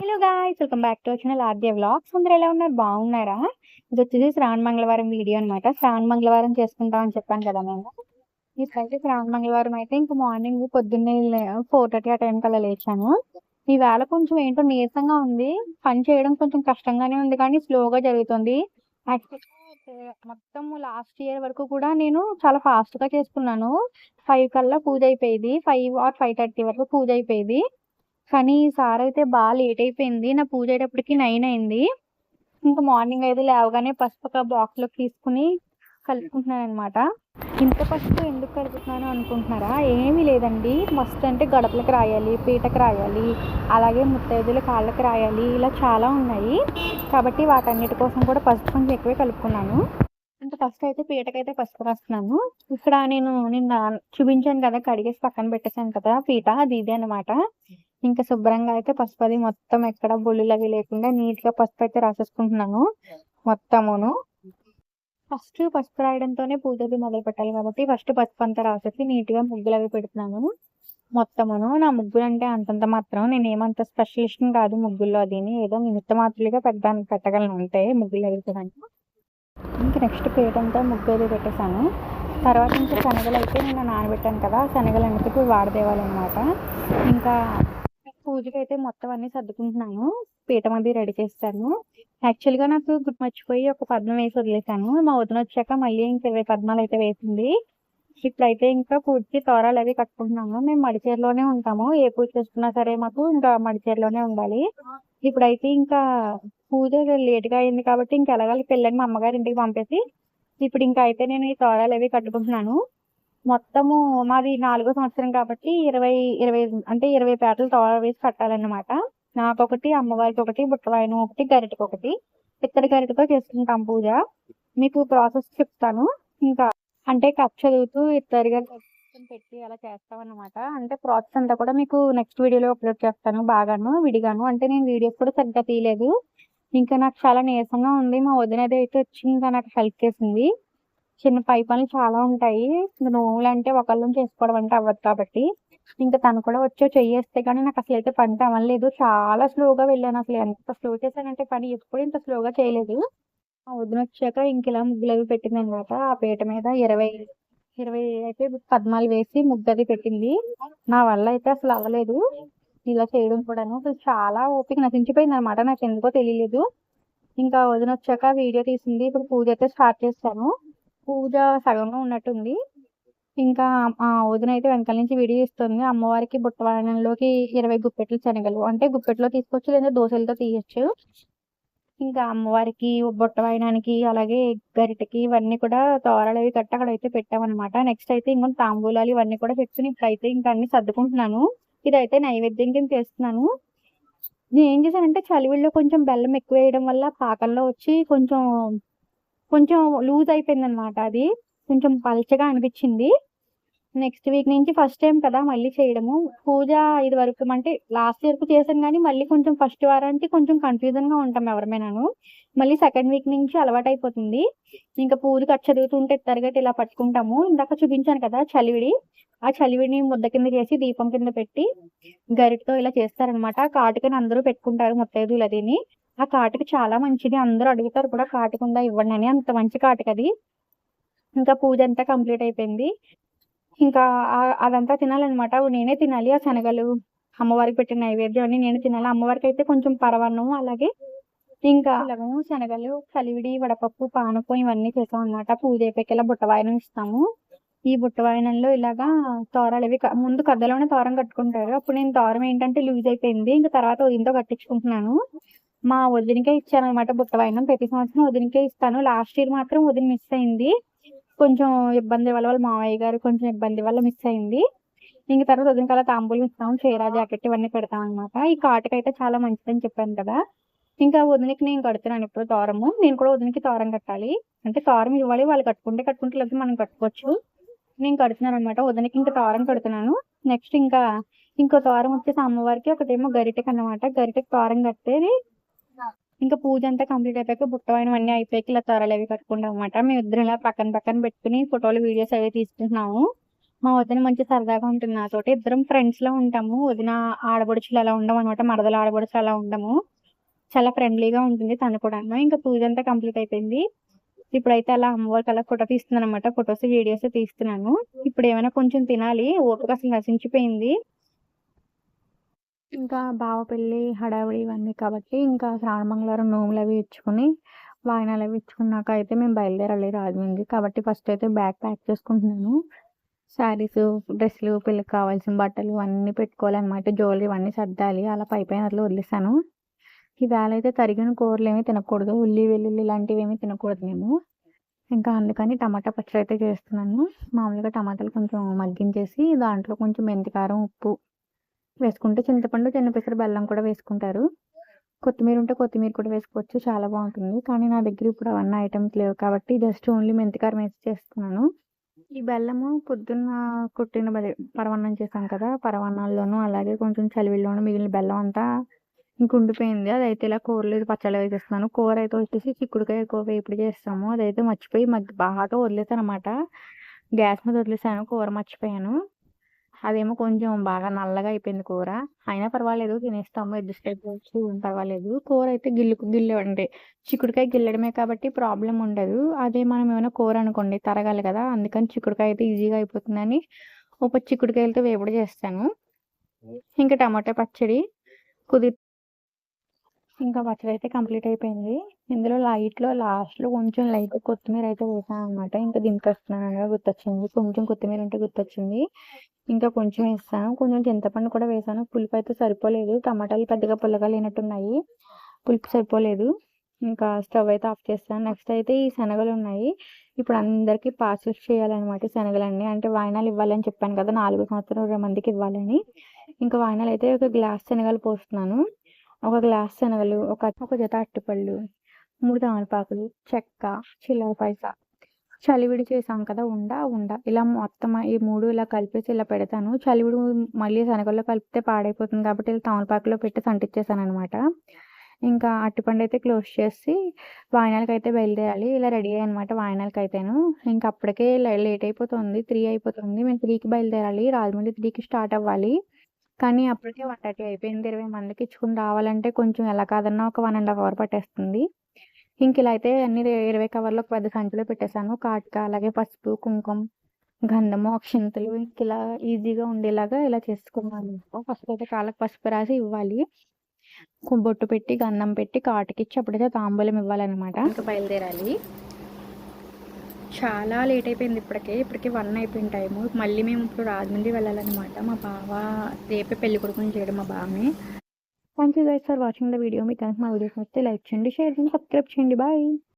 Hello guys welcome back to వచ్చిన Aadya vlogs. అందరూ ఎలా ఉన్నారు? బాగున్నారా? ఇది వచ్చేసి శ్రావణ మంగళవారం వీడియో అనమాట శ్రావణ మంగళవారం చేసుకుంటాం అని చెప్పాను కదా నేను. ఇప్పుడైతే శ్రావణ మంగళవారం అయితే ఇంకా మార్నింగ్ పొద్దున్నే ఫోర్ థర్టీ ఆ టైం కల్లా లేచాను. ఈ వేళ కొంచెం ఏంటో నీరసంగా ఉంది. పని చేయడం కొంచెం కష్టంగానే ఉంది కానీ స్లోగా జరుగుతుంది. మొత్తం లాస్ట్ ఇయర్ వరకు కూడా నేను చాలా ఫాస్ట్గా చేసుకున్నాను. ఫైవ్ కల్లా పూజ అయిపోయేది. ఫైవ్ ఆర్ ఫైవ్ థర్టీ వరకు పూజ అయిపోయేది. కానీ ఈసారి అయితే బాగా లేట్ అయిపోయింది. నా పూజ అయ్యేటప్పటికి నైన్ అయింది. ఇంకా మార్నింగ్ అయితే లేవగానే పసుపు ఒక బాక్స్లోకి తీసుకుని కలుపుకుంటున్నాను అనమాట ఇంత పసుపు ఎందుకు కలుపుతున్నాను అనుకుంటున్నారా? ఏమీ లేదండి. మస్తు అంటే గడపలకు రాయాలి పీటకు రాయాలి అలాగే ముత్తైదుల కాళ్ళకి రాయాలి ఇలా చాలా ఉన్నాయి. కాబట్టి వాటన్నిటి కోసం కూడా పసుపు కొంచెం ఎక్కువే కలుపుకున్నాను. అంటే ఫస్ట్ అయితే పీటకైతే పసుపు రాస్తున్నాను. ఇక్కడ నేను నిన్న చూపించాను కదా కడిగేసి పక్కన పెట్టేశాను కదా పీట అది ఇదే అనమాట ఇంకా శుభ్రంగా అయితే పసుపు అది మొత్తం ఎక్కడ బొల్లులు అవి లేకుండా నీట్గా పసుపు అయితే రాసేసుకుంటున్నాను మొత్తమును. ఫస్ట్ పసుపు రాయడంతోనే పూజ అది మొదలు పెట్టాలి కాబట్టి ఫస్ట్ పసుపు అంతా రాసేసి నీట్గా ముగ్గులు అవి పెడుతున్నాను మొత్తమును. నా ముగ్గులు అంటే అంతంత మాత్రం నేను ఏమంత స్పెషలిస్ట్ కాదు ముగ్గుల్లో అదిని. ఏదో నిమిత్త మాత్రులుగా పెట్టడానికి పెట్టగలను ఉంటే ముగ్గులు అవి ఇంకా నెక్స్ట్ పేటంతా ముగ్గు అది పెట్టేశాను. తర్వాత ఇంకా శనగలు అయితే నేను నానబెట్టాను కదా శనగలు అనేది అన్నిటికీ వాడదేవాలన్నమాట. ఇంకా పూజకి అయితే మొత్తం అన్ని సర్దుకుంటున్నాను. పీఠం అది రెడీ చేస్తాను. యాక్చువల్గా నాకు గుర్తు మర్చిపోయి ఒక పద్మం వేసి వదిలేసాను మా వదిన వచ్చాక మళ్ళీ ఇంక ఇరవై పద్మాలు అయితే వేసింది. ఇప్పుడైతే ఇంకా పూజకి తోరాలు అవి కట్టుకుంటున్నాము మేము మడిచేరులోనే ఉంటాము. ఏ పూజ చేసుకున్నా సరే మాకు ఇంకా మడిచేరులోనే ఉండాలి. ఇప్పుడైతే ఇంకా పూజ లేట్గా అయింది కాబట్టి ఇంకా ఎలాగాలి పిల్లని మా అమ్మగారి ఇంటికి పంపేసి ఇప్పుడు ఇంకా అయితే నేను ఈ తోరాలు అవి కట్టుకుంటున్నాను. మొత్తము మాది నాలుగో సంవత్సరం కాబట్టి ఇరవై ఇరవై అంటే ఇరవై పేటలు తోర వేసి కట్టాలన్నమాట. ఒకటి అమ్మవారికి ఒకటి బుట్టవాయను ఒకటి గరిటకి ఒకటి ఇత్తడి గరిటతో చేసుకుంటాం పూజ మీకు ప్రాసెస్ చెప్తాను. ఇంకా అంటే కప్ చదువుతూ ఇత్తడిగా పెట్టి అలా చేస్తాం అనమాట అంటే ప్రాసెస్ అంతా కూడా మీకు నెక్స్ట్ వీడియోలో అప్లోడ్ చేస్తాను బాగాను విడిగాను. అంటే నేను వీడియోస్ కూడా సరిగ్గా తీయలేదు. ఇంకా నాకు చాలా నీరసంగా ఉంది. మా వదినది అయితే వచ్చి ఇంకా నాకు హెల్ప్ చేసింది. చిన్న పై పనులు చాలా ఉంటాయి. నోములు అంటే ఒకళ్ళని చేసుకోవడం అంటే అవ్వదు కాబట్టి. ఇంకా తను కూడా వచ్చో చెయ్యేస్తే కానీ నాకు అసలు అయితే పని అవ్వలేదు చాలా స్లోగా వెళ్ళాను అసలు. ఎంత స్లో చేశానంటే పని ఎప్పుడు ఇంత స్లోగా చేయలేదు. ఆ వదిన వచ్చాక ఇంక ఇలా ముగ్గులు అవి పెట్టింది అనమాట. ఆ పీట మీద ఇరవై ఇరవై అయితే పద్మాలు వేసి ముగ్గు అది పెట్టింది. నా వల్ల అయితే అసలు అవ్వలేదు. ఇలా చేయడం కూడాను అసలు చాలా ఓపిక నశించిపోయింది అనమాట. నాకు ఎందుకో తెలియలేదు. ఇంకా వదిన వచ్చాక వీడియో తీసింది. ఇప్పుడు పూజ అయితే స్టార్ట్ చేస్తాను. పూజ సగంలో ఉన్నట్టుంది. ఇంకా ఆ వదిన అయితే వెనకాల నుంచి విడిగిస్తుంది అమ్మవారికి బుట్టవాణంలోకి ఇరవై గుప్పెట్లు శనగలు. అంటే గుప్పెట్లో తీసుకోవచ్చు లేదా దోశలతో తీయచ్చు. ఇంకా అమ్మవారికి బుట్టవాయనానికి అలాగే గరిటకి ఇవన్నీ కూడా తోరలు అవి కట్టి అక్కడ అయితే పెట్టామన్నమాట. నెక్స్ట్ అయితే ఇంకా తాంబూలాలు ఇవన్నీ కూడా పెట్టుకుని ఇప్పుడైతే ఇంకా అన్ని సర్దుకుంటున్నాను. ఇదైతే నైవేద్యం కింద చేస్తున్నాను. నేను ఏం చేశానంటే చలివిల్లో కొంచెం బెల్లం ఎక్కువ వేయడం వల్ల పాకంలో వచ్చి కొంచెం కొంచెం లూజ్ అయిపోయింది అనమాట అది. కొంచెం పల్చగా అనిపించింది. నెక్స్ట్ వీక్ నుంచి ఫస్ట్ టైం కదా మళ్ళీ చేయడము. పూజ ఇది వరకు అంటే లాస్ట్ ఇయర్ చేశాను కానీ మళ్ళీ కొంచెం ఫస్ట్ వారానికి కొంచెం కన్ఫ్యూజన్గా ఉంటాం ఎవరిమైనాను. మళ్ళీ సెకండ్ వీక్ నుంచి అలవాటు అయిపోతుంది. ఇంకా పూజకి చదువుతుంటే తరగతి ఇలా పట్టుకుంటాము. ఇందాక చూపించాను కదా చలివిడి. ఆ చలివిడిని ముద్ద కింద చేసి దీపం కింద పెట్టి గరిటతో ఇలా చేస్తారనమాట కాటుకని అందరూ పెట్టుకుంటారు ముత్తైదులు అదిని ఆ కాటుక చాలా మంచిది. అందరూ అడుగుతారు కూడా కాటుకుందా ఇవ్వండి అని. అంత మంచి కాటుక అది. ఇంకా పూజ అంతా కంప్లీట్ అయిపోయింది. ఇంకా అదంతా తినాలన్నమాట. నేనే తినాలి. ఆ శనగలు అమ్మవారికి పెట్టిన నైవేద్యం అని నేను తినాలి. అమ్మవారికి అయితే కొంచెం పరవన్నం అలాగే. ఇంకా శనగలు కలివిడి వడపప్పు పానకం ఇవన్నీ చేసాం అనమాట పూజ అయిపోయాక ఇలా బుట్టవాయనం ఇస్తాము. ఈ బుట్టవాయనంలో ఇలాగా తోరాలు ఇవి ముందు కద్దలోనే తోరం కట్టుకుంటారు. అప్పుడు నేను తోరం ఏంటంటే లూజ్ అయిపోయింది. ఇంకా తర్వాత ఉదయంతో కట్టించుకుంటున్నాను. మా వదినకే ఇచ్చాను అనమాట బుట్టవాయనం. ప్రతి సంవత్సరం వదినకే ఇస్తాను. లాస్ట్ ఇయర్ మాత్రం వదిన మిస్ అయింది. కొంచెం ఇబ్బంది వల్ల వాళ్ళ మావయ్య గారు కొంచెం ఇబ్బంది వల్ల మిస్ అయింది. ఇంక తర్వాత వదిన కల తాంబూలు ఇస్తాం. చీర జాకెట్ ఇవన్నీ పెడతాం అనమాట ఈ కాటుక అయితే చాలా మంచిదని చెప్పాను కదా. ఇంకా వదినకి నేను కడుతున్నాను ఇప్పుడు తోరము. నేను కూడా వదినకి తోరం కట్టాలి. అంటే తోరం ఇవ్వాలి. వాళ్ళు కట్టుకుంటే కట్టుకుంటే లేదా మనం కట్టుకోవచ్చు. నేను కడుతున్నాను అనమాట వదినకి ఇంకా తోరం కడుతున్నాను. నెక్స్ట్ ఇంకా ఇంకో తోరం వచ్చేసి అమ్మవారికి ఒకటేమో గరిటెకి అన్నమాట గరిటెకి తోరం కట్టేది ఇంకా పూజ అంతా కంప్లీట్ అయిపోయాక బుట్టవైన అన్ని అయిపోయాక ఇలా తరలు అవి కట్టుకుంటాం అనమాట మేము ఇద్దరం ఇలా పక్కన పక్కన పెట్టుకుని ఫోటోలు వీడియోస్ అవి తీసుకుంటున్నాము మా వదిన మంచి సరదాగా ఉంటుంది నాతోటి. ఇద్దరం ఫ్రెండ్స్‌లా ఉంటాము. వదిన ఆడపడుచులు అలా ఉండమనమాట. మరదల ఆడపడుచు అలా ఉండము. చాలా ఫ్రెండ్లీగా ఉంటుంది తను కూడా ఇంకా పూజ అంతా కంప్లీట్ అయిపోయింది. ఇప్పుడైతే అలా అమ్మవారికి అలా ఫోటో తీస్తున్నాననమాట. ఫోటోస్, వీడియోస్ తీస్తున్నాను. ఇప్పుడు ఏమైనా కొంచెం తినాలి. ఓపిక అసలు నశించిపోయింది. ఇంకా బావ పెళ్ళి హడావిడి ఇవన్నీ కాబట్టి ఇంకా శ్రావణ మంగళవారం ఇచ్చుకుని ఇచ్చుకొని, అవి ఇచ్చుకున్నాక అయితే మేము బయలుదేరాలి రాజమండ్రి. కాబట్టి ఫస్ట్ అయితే బ్యాగ్ ప్యాక్ చేసుకుంటున్నాను. శారీస్ డ్రెస్సులు, పిల్లకి కావాల్సిన బట్టలు అన్నీ పెట్టుకోవాలన్నమాట జ్యువెలరీ ఇవన్నీ సర్దాలి. అలా పైపైన అట్లా వదిలేసాను. ఈవేళ అయితే తరిగిన కూరలేమీ తినకూడదు. ఉల్లి, వెల్లుల్లి ఇలాంటివేమీ తినకూడదు మేము. ఇంకా అందుకని టమాటా పచ్చడి అయితే చేస్తున్నాను. మామూలుగా టమాటాలు కొంచెం మగ్గించేసి దాంట్లో కొంచెం మెంతికారం ఉప్పు వేసుకుంటే చింతపండు, చిన్న పెసర బెల్లం కూడా వేసుకుంటారు. కొత్తిమీర ఉంటే కొత్తిమీర కూడా వేసుకోవచ్చు. చాలా బాగుంటుంది. కానీ నా దగ్గర ఇప్పుడు అవన్నీ ఐటెమ్స్ లేవు కాబట్టి జస్ట్ ఓన్లీ మెంతికారం వేసి చేస్తున్నాను. ఈ బెల్లము పొద్దున్న కొట్టిన పరవన్నం చేశాం కదా! పరవన్నాల్లోనూ అలాగే కొంచెం చలివిల్లోనూ మిగిలిన బెల్లం అంతా ఇంకుండిపోయింది అదైతే ఇలా కూరలు పచ్చళ్ళు వేసేస్తున్నాను. కూర అయితే వచ్చేసి చిక్కుడుకాయ ఎక్కువ వేపుడు చేస్తాము. అదైతే మర్చిపోయి మగ్గి బాగా వదిలేసాననమాట. గ్యాస్ మీద వదిలేసాను. కూర మర్చిపోయాను. అదేమో కొంచెం బాగా నల్లగా అయిపోయింది కూర. అయినా పర్వాలేదు తినేస్తాము. అడ్జస్ట్ అయిపోవచ్చు. పర్వాలేదు. కూర అయితే గిల్లుకు గిల్లె అంటే చిక్కుడుకాయ గిల్లడమే కాబట్టి ప్రాబ్లమ్ ఉండదు. అదే మనం ఏమైనా కూర అనుకోండి తరగాలి కదా! అందుకని చిక్కుడుకాయ అయితే ఈజీగా అయిపోతుందని ఒక చిక్కుడుకాయలతో వేపుడు చేస్తాను. ఇంకా టమాటా పచ్చడి కుదిరి ఇంకా పచ్చడి అయితే కంప్లీట్ అయిపోయింది. ఇందులో లైట్‌లో లాస్ట్‌లో కొంచెం లైట్ కొత్తిమీర అయితే వేసాను అనమాట ఇంకా దింపేస్తున్నాను అనగా గుర్తొచ్చింది. కొంచెం కొత్తిమీర ఉంటే గుర్తొచ్చింది. ఇంకా కొంచెం వేసాను. కొంచెం చింతపండు కూడా వేసాను. పులుపు అయితే సరిపోలేదు. టమాటాలు పెద్దగా పుల్లగా లేనట్టున్నాయి. పులుపు సరిపోలేదు. ఇంకా స్టవ్ అయితే ఆఫ్ చేస్తాను. నెక్స్ట్ అయితే ఈ శనగలు ఉన్నాయి. ఇప్పుడు అందరికీ పార్సెల్స్ చేయాలన్నమాట శనగలన్నీ. అంటే వాయినాలు ఇవ్వాలని చెప్పాను కదా! నాలుగు సంవత్సరం 20 మందికి ఇవ్వాలని. ఇంకా వాయినాలు అయితే ఒక గ్లాస్ శనగలు పోస్తున్నాను. ఒక గ్లాస్ శనగలు, ఒక ఒక జత అరటిపళ్ళు, 3 తమలపాకులు, చెక్క, చిల్లర పైసా, చలివిడి చేసాం కదా! ఉండ, ఉండ ఇలా మొత్తం ఈ మూడు ఇలా కలిపేసి ఇలా పెడతాను. చలివిడి మళ్ళీ శనగల్లో కలిపితే పాడైపోతుంది కాబట్టి ఇలా తమలపాకులో పెట్టి అంటించేసాననమాట. ఇంకా అట్టిపండు అయితే క్లోజ్ చేసి వాయినాలకైతే బయలుదేరాలి. ఇలా రెడీ అయ్యనమాట వాయినాలకు అయితేను ఇంకా అప్పటికే లేట్ అయిపోతుంది. త్రీ అయిపోతుంది. మేము త్రీకి బయలుదేరాలి. రాజమండ్రి త్రీకి స్టార్ట్ అవ్వాలి. కానీ అప్పటికే 1:30 అయిపోయింది. 20 మందికి ఇచ్చుకుని రావాలంటే కొంచెం ఎలా కాదన్నా ఒక వన్ అండ్ హాఫ్ అవర్ పట్టేస్తుంది. ఇంక ఇలా అయితే అన్ని 20 కవర్లు ఒక పెద్ద సంచిలో పెట్టేసాను. కాటుక, అలాగే పసుపు, కుంకుమ, గంధము, అక్షింతలు ఇంక ఇలా ఈజీగా ఉండేలాగా ఇలా చేసుకున్నాను. ఫస్ట్ అయితే కాళ్ళకి పసుపు రాసి ఇవ్వాలి. బొట్టు పెట్టి, గంధం పెట్టి, కాటుకిచ్చి అప్పుడైతే తాంబూలం ఇవ్వాలనమాట. ఇంకా బయలుదేరాలి. చాలా లేట్ అయిపోయింది ఇప్పటికే. ఇప్పటికే వన్ అయిపోయింది టైము. మళ్ళీ మేము ఇప్పుడు రాజమండ్రి వెళ్ళాలన్నమాట మా బావ రేపే పెళ్ళికొడుకుని చేయడం మా బావని. Thank you guys for watching the video. మీకు కనుక మా వీడియోస్ నచ్చితే లైక్ చేయండి, షేర్ చేయండి, సబ్స్క్రైబ్ చేయండి. బాయ్.